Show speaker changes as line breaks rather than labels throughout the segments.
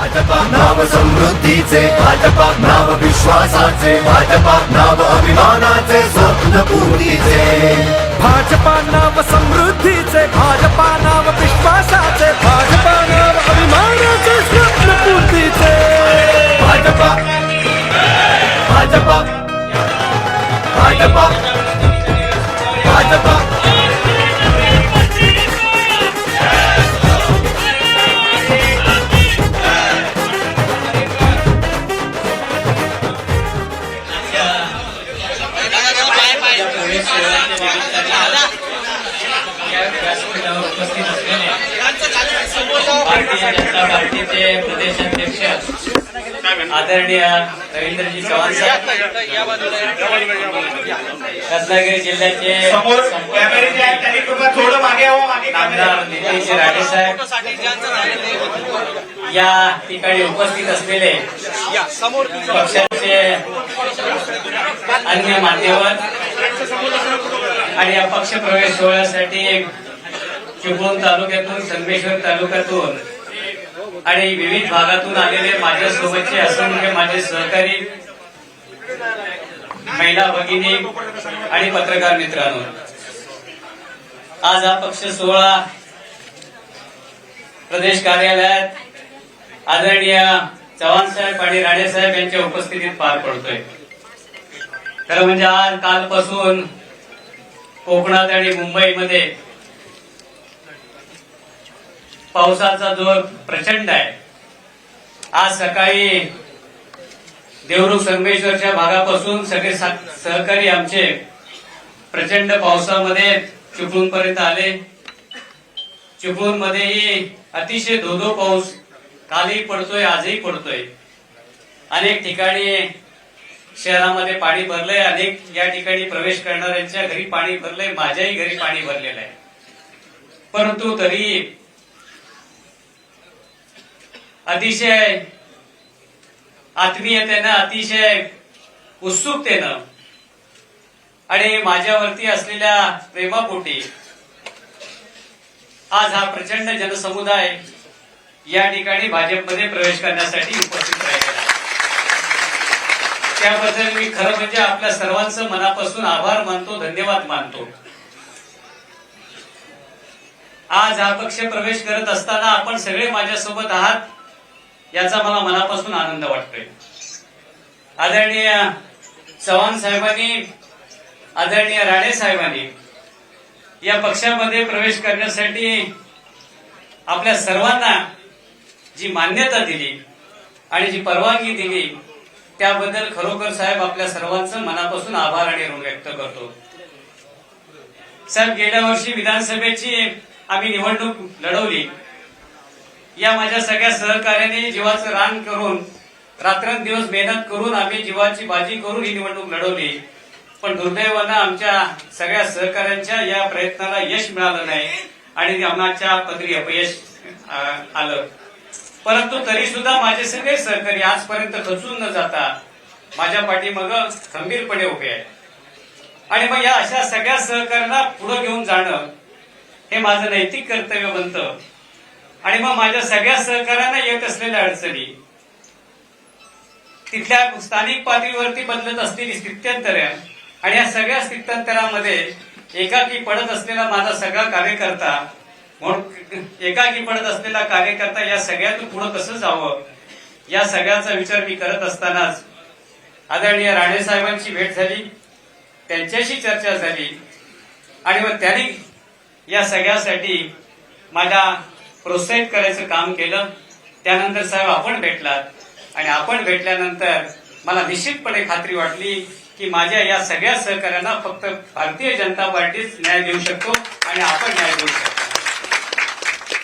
भाजपा नाव समृद्धीचे भाजपा नाव विश्वासाचे भाजपा नाव अभिमानाचे स्वप्न पूर्तीचे
भाजपा नाव समृद्धीचे भाजपा नाव विश्वासाचे भाजपा नाव
उपस्थित असलेले भारतीय जनता पार्टीचे प्रदेशाध्यक्ष आदरणीय रवींद्रजी चव्हाण साहेब रत्नागिरी जिल्ह्याचे आमदार राणे साहेब या ठिकाणी उपस्थित असलेले पक्षाचे अन्य मान्यवर आणि या पक्ष प्रवेश सोहळ्यासाठी चिपळूण तालुक्यातून संगमेश्वर तालुक्यातून आणि विविध भागातून आलेले माझ्या सोबतचे असंख्य म्हणजे माझे सहकारी महिला भगिनी आणि पत्रकार मित्रांनो. आज हा पक्ष सोहळा प्रदेश कार्यालयात आदरणीय चव्हाण साहेब आणि राणे साहेब यांच्या उपस्थितीत पार पडतोय. खरं म्हणजे आज कालपासून कोकणात आणि मुंबईमध्ये पावसाचा जोर प्रचंड आहे. आज सकाळी देवरुख संगमेश्वरच्या भागापासून सगळे सहकारी आमचे प्रचंड पावसामध्ये चिपळूण पर्यंत आले. चिपळूण मध्येही अतिशय धोधो पाऊस कालही पडतोय आजही पडतोय. अनेक ठिकाणी शहरामध्ये पाणी भरलंय अनेक या ठिकाणी प्रवेश करणाऱ्यांच्या घरी पाणी भरलंय माझ्याही घरी पाणी भरलेलं आहे. परंतु तरी अतिशय आत्मीयतेनं अतिशय उत्सुकतेनं आणि माझ्यावरती असलेल्या प्रेमापोटी आज हा प्रचंड जनसमुदाय या ठिकाणी भाजपमध्ये प्रवेश करण्यासाठी उपस्थित राहिलेला त्याबद्दल मी खरं म्हणजे आपल्या सर्वांचं मनापासून आभार मानतो धन्यवाद मानतो. आज हा पक्ष प्रवेश करत असताना आपण सगळे माझ्यासोबत आहात. याचा मला मनापासून आनंद वाटतोय. आदरणीय चव्हाण साहेबांनी आदरणीय राणे साहेबांनी या पक्षामध्ये प्रवेश करण्यासाठी आपल्या सर्वांना जी मान्यता दिली आणि जी परवानगी दिली त्याबद्दल खरोखर साहेब आपल्या सर्वांचं मनापासून आभार आणि ऋण व्यक्त करतो. साहेब गेल्या वर्षी विधानसभेची आम्ही निवडणूक लढवली. या माझ्या सगळ्या सहकार्याने जीवाचं रान करून रात्रंदिवस मेहनत करून आम्ही जीवाची बाजी करून ही निवडणूक लढवली. पण दुर्दैवानं आमच्या सगळ्या सहकाऱ्यांच्या या प्रयत्नाला यश मिळालं नाही आणि आम्हाच्या पदरी अपयश आलं. परंतु तरी सुद्धा माझे सगळे सहकारी आजपर्यंत खचून न जाता माझ्या पाठीमाग खंबीरपणे उभे आहेत. आणि मग या अशा सगळ्या सहकार्यांना पुढे घेऊन जाणं हे माझं नैतिक कर्तव्य बनतं. आणि मग माझ्या सगळ्या सहकाऱ्यांना येत असलेल्या अडचणी. तिथल्या स्थानिक पातळीवरती बदलत असलेली स्थित्यंतर आणि या सगळ्या स्थित्यंतरामध्ये एकाकी पडत असलेला माझा सगळा कार्यकर्ता म्हणून एकाकी पडत असलेला कार्यकर्ता या सगळ्यातून पुढे कसं जावं या सगळ्याचा विचार मी करत असतानाच आदरणीय राणे साहेबांची भेट झाली त्यांच्याशी चर्चा झाली आणि मग त्यांनी या सगळ्यासाठी माझ्या प्रोत्साहित करायचं काम केलं. त्यानंतर साहेब आपण भेटलात. आणि आपण भेटल्यानंतर मला निश्चितपणे खात्री वाटली की माझ्या या सगळ्या सहकार्यांना फक्त भारतीय जनता पार्टीच न्याय देऊ शकतो आणि आपण न्याय देऊ शकतो.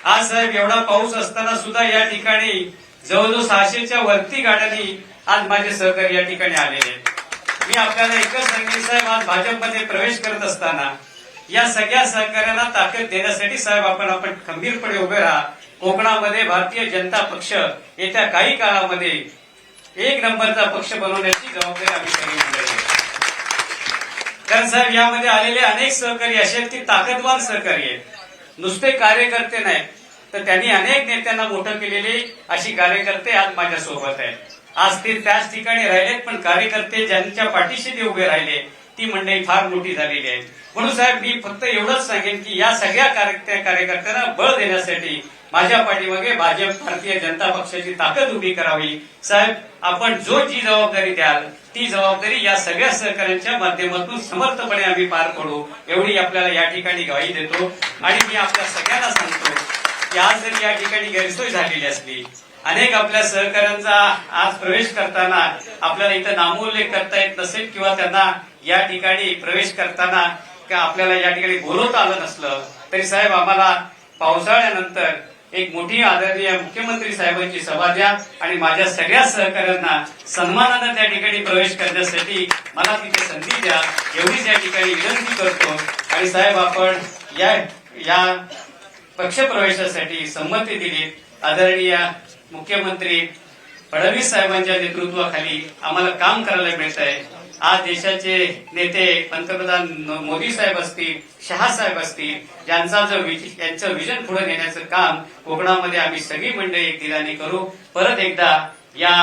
आज साहेब एवढा पाऊस असताना सुद्धा या ठिकाणी जवळजवळ सहाशेच्या वरती गाड्यांनी आज माझे सहकारी या ठिकाणी आलेले आहेत. मी आपल्याला एकच सांगेन साहेब आज भाजपमध्ये प्रवेश करत असताना या सगळ्या सहकार्यांना ताकद देण्यासाठी साहेब आपण आपण खंबीरपणे उभे राहा. कोकणामध्ये भारतीय जनता पक्ष येत्या काही काळामध्ये एक नंबरचा पक्ष बनवण्याची जबाबदारी आम्ही कारण साहेब यामध्ये आलेले अनेक सहकारी असे आहेत की ताकदवान सहकारी आहेत. नुसते कार्यकर्ते नाही तर त्यांनी अनेक नेत्यांना मोठं केलेले अशी कार्यकर्ते आज माझ्या सोबत आहेत. आज ते त्याच ठिकाणी राहिलेत पण कार्यकर्ते ज्यांच्या पाठीशी ते उभे राहिले ती मंडळी फार मोठी झालेली आहे. म्हणून साहेब मी फक्त एवढंच सांगेन की या सगळ्या कार्य- कार्यकर्त्यांना बळ देण्यासाठी माझ्या पाठीमागे भाजप भारतीय जनता पक्षाची ताकद उभी करावी. साहेब आपण जो जी जबाबदारी द्याल ती जबाबदारी या सगळ्या सहकार्यांच्या माध्यमातून समर्थपणे आम्ही पार पडू. एवढी आपल्याला या ठिकाणी ग्वाही देतो. आणि मी आपल्या सगळ्यांना सांगतो की आज जरी या ठिकाणी गैरसोय झालेली असली अनेक आपल्या सहकाऱ्यांचा आज प्रवेश करताना आपल्याला इथं नामोल्लेख करता येत नसेल किंवा त्यांना या ठिकाणी प्रवेश करताना का आपल्याला या ठिकाणी बोलवता आलं नसलं तरी साहेब आम्हाला पावसाळ्यानंतर एक मोठी आदरणीय मुख्यमंत्री साहेबांची सभा द्या आणि माझ्या सगळ्या सहकाऱ्यांना सन्मानानं त्या ठिकाणी प्रवेश करण्यासाठी मला तिथे संधी द्या. एवढीच या ठिकाणी विनंती करतो. आणि साहेब आपण या या पक्षप्रवेशासाठी संमती दिली. आदरणीय मुख्यमंत्री फडणवीस साहेबांच्या नेतृत्वाखाली आम्हाला काम करायला मिळत आहे आज देशाचे नेते पंतप्रधान मोदी साहेब असतील शहा साहेब असतील ज्यांचा जो त्यांचं विजन पुढे नेण्याचं काम कोकणामध्ये आम्ही सगळी मंडळी एक दिलाने करू. परत एकदा या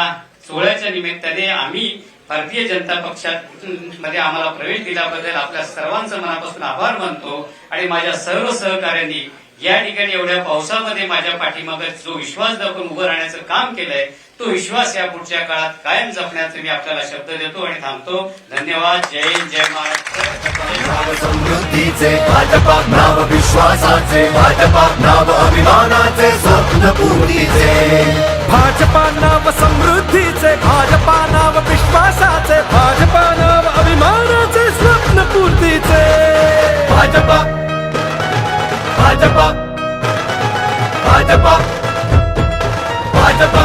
सोहळ्याच्या निमित्ताने आम्ही भारतीय जनता पक्षात मध्ये आम्हाला प्रवेश दिल्याबद्दल आपल्या सर्वांचं मनापासून आभार मानतो आणि माझ्या सर्व सहकाऱ्यांनी या ठिकाणी एवढ्या पावसामध्ये माझ्या पाठीमागे जो विश्वास दाखवून उभं राहण्याचं काम केलंय तो विश्वास या पुढच्या काळात कायम जपण्याचे मी आपल्याला शब्द देतो आणि थांबतो. धन्यवाद. जय हिंद जय महाराष्ट्र.
समृद्धीचे भाजपा नाव विश्वासाचे भाजपा नाव अभिमानाचे स्वप्न पूर्तीचे.
भाजपा नाव समृद्धीचे भाजपा नाव विश्वासाचे भाजपा नाव अभिमानाचे स्वप्न पूर्तीचे.
भाजपा. भाजपा भाजपा भाजपा